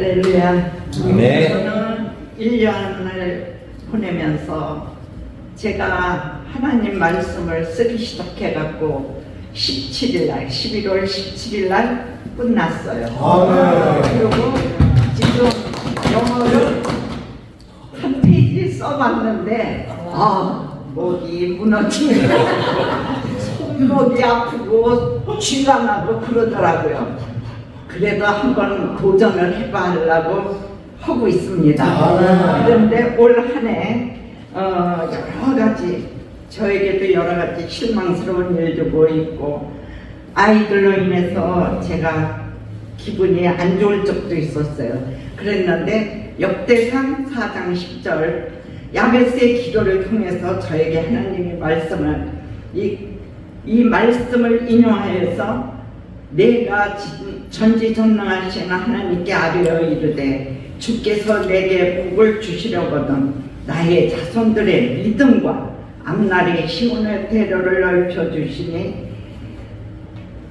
할렐루야. 네. 저는 1년을 보내면서 제가 하나님 말씀을 쓰기 시작해갖고 17일 날, 11월 17일 날 끝났어요. 아멘. 그리고 지금 영어를 한 페이지 써봤는데, 아, 목이 무너지고, 손목이 아프고, 쥐가 나고 그러더라고요. 그래도 한번 도전을 해보려고 하고 있습니다. 아. 그런데 올 한해 어, 여러 가지 저에게도 여러 가지 실망스러운 일도 보이고 아이들로 인해서 제가 기분이 안 좋을 적도 있었어요. 그랬는데 역대상 4장 10절 야베스의 기도를 통해서 저에게 하나님의 말씀을 이, 이 말씀을 인용하여서 내가 지- 전지전능하신 하나님께 아뢰어 이르되 주께서 내게 복을 주시려거든 나의 자손들의 믿음과 앞날의 시온의 대로를 넓혀 주시니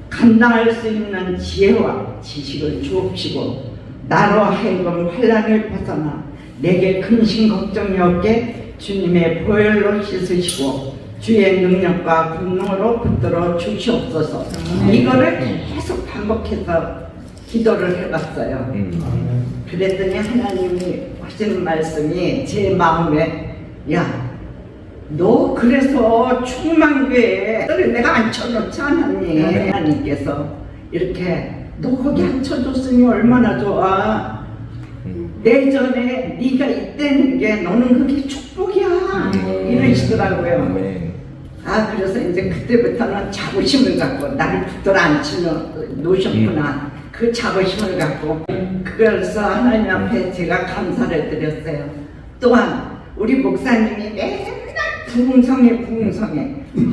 감당할 수 있는 지혜와 지식을 주옵시고 나로 하여금 환란을 벗어나 내게 근심 걱정이 없게 주님의 보혈로 씻으시고 주의 능력과 분노로 붙들어 주시옵소서. 이거를 계속 반복해서 기도를 해봤어요. 음. 그랬더니 하나님이 하시는 말씀이 제 마음에 야 너 그래서 충만교회에 너를 내가 앉혀놓지 않았니? 하나님께서 이렇게 너 거기 앉혀줬으니 얼마나 좋아? 음. 내전에 네가 있다는 게 너는 그게 축복이야. 음. 이러시더라고요. 아멘. 아 그래서 이제 그때부터는 자부심을 갖고 나를 붙들어 앉히려 놓으셨구나. 그 자부심을 갖고 그래서 하나님 앞에 제가 감사를 드렸어요. 또한 우리 목사님이 맨날 부흥성회 부흥성회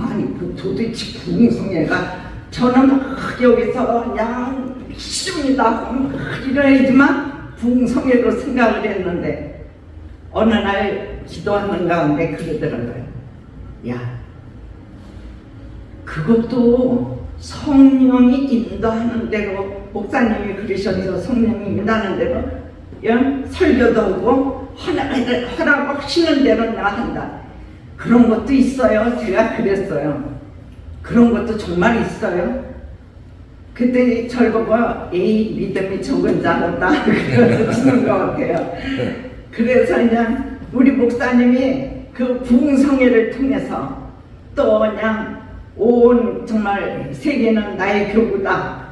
아니 그 도대체 부흥성회가 저는 막 여기서 그냥 믿습니다. 막 이래야지만 부흥성회로 생각을 했는데 어느 날 기도하는 가운데 그러더라고요. 야 그것도 성령이 인도하는 대로 목사님이 그러셨죠. 성령이 인도하는 대로 연 설교도 하고 하나님을 하라고 하시는 대로 한다. 그런 것도 있어요. 제가 그랬어요. 그런 것도 정말 있어요. 그때 절 보고 에이 믿음이 적은 자였다 그러시는 것 같아요. 그래서 그냥 우리 목사님이 그 부흥성회를 통해서 또 그냥 온 정말 세계는 나의 교구다.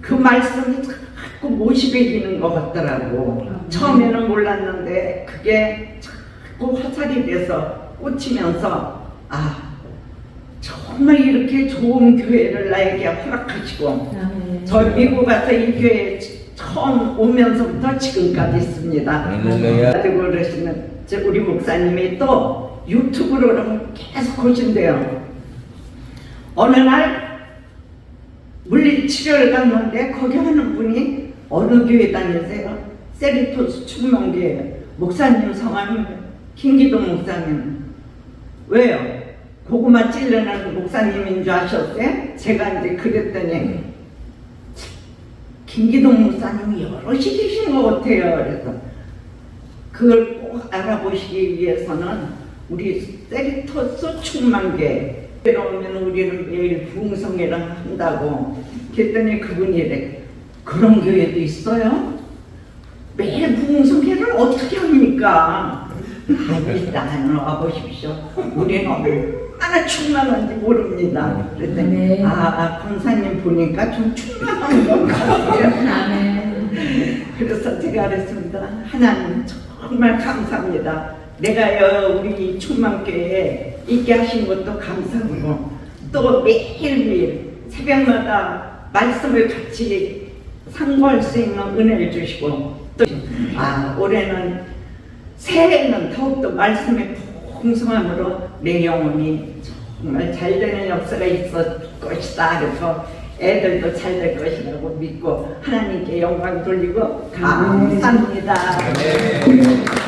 그 말씀이 자꾸 모시배기는 것 같더라고. 처음에는 몰랐는데 그게 자꾸 화살이 돼서 꽂히면서 아 정말 이렇게 좋은 교회를 나에게 허락하시고 저 미국 가서 이 교회 처음 오면서부터 지금까지 있습니다. 가지고 그러시는 저 우리 목사님이 또 유튜브로는 계속 오신대요. 어느 날 물리 치료를 갔는데 거기 하는 분이 어느 교회 다니세요? 세리토스 충만교회 목사님 성함이 김기동 목사님 왜요? 고구마 찔러는 목사님인 줄 아셨어요? 제가 이제 그랬더니 김기동 목사님이 여럿이 계신 것 같아요. 그래서 그걸 꼭 알아보시기 위해서는 우리 세리토스 충만계 들어오면 우리는 매일 부흥성회를 한다고 그랬더니 그분이 이래 그런 교회도 있어요? 매일 부흥성회를 어떻게 합니까? 나는 와보십시오 우리는 얼마나 충만한지 모릅니다 그랬더니 네. 아, 아 권사님 보니까 좀 충만한 것 같아요 그래서 제가 그랬습니다. 하나님 정말 감사합니다. 내가 여 우리 충만교회에 있게 하신 것도 감사하고 또 매일매일 새벽마다 말씀을 같이 상고할 수 있는 은혜를 주시고 또 아, 올해는 새해에는 더욱더 말씀의 풍성함으로 내 영혼이 정말 잘 되는 역사가 있을 것이다. 그래서 애들도 잘 될 것이라고 믿고 하나님께 영광 돌리고 감사합니다. 아멘.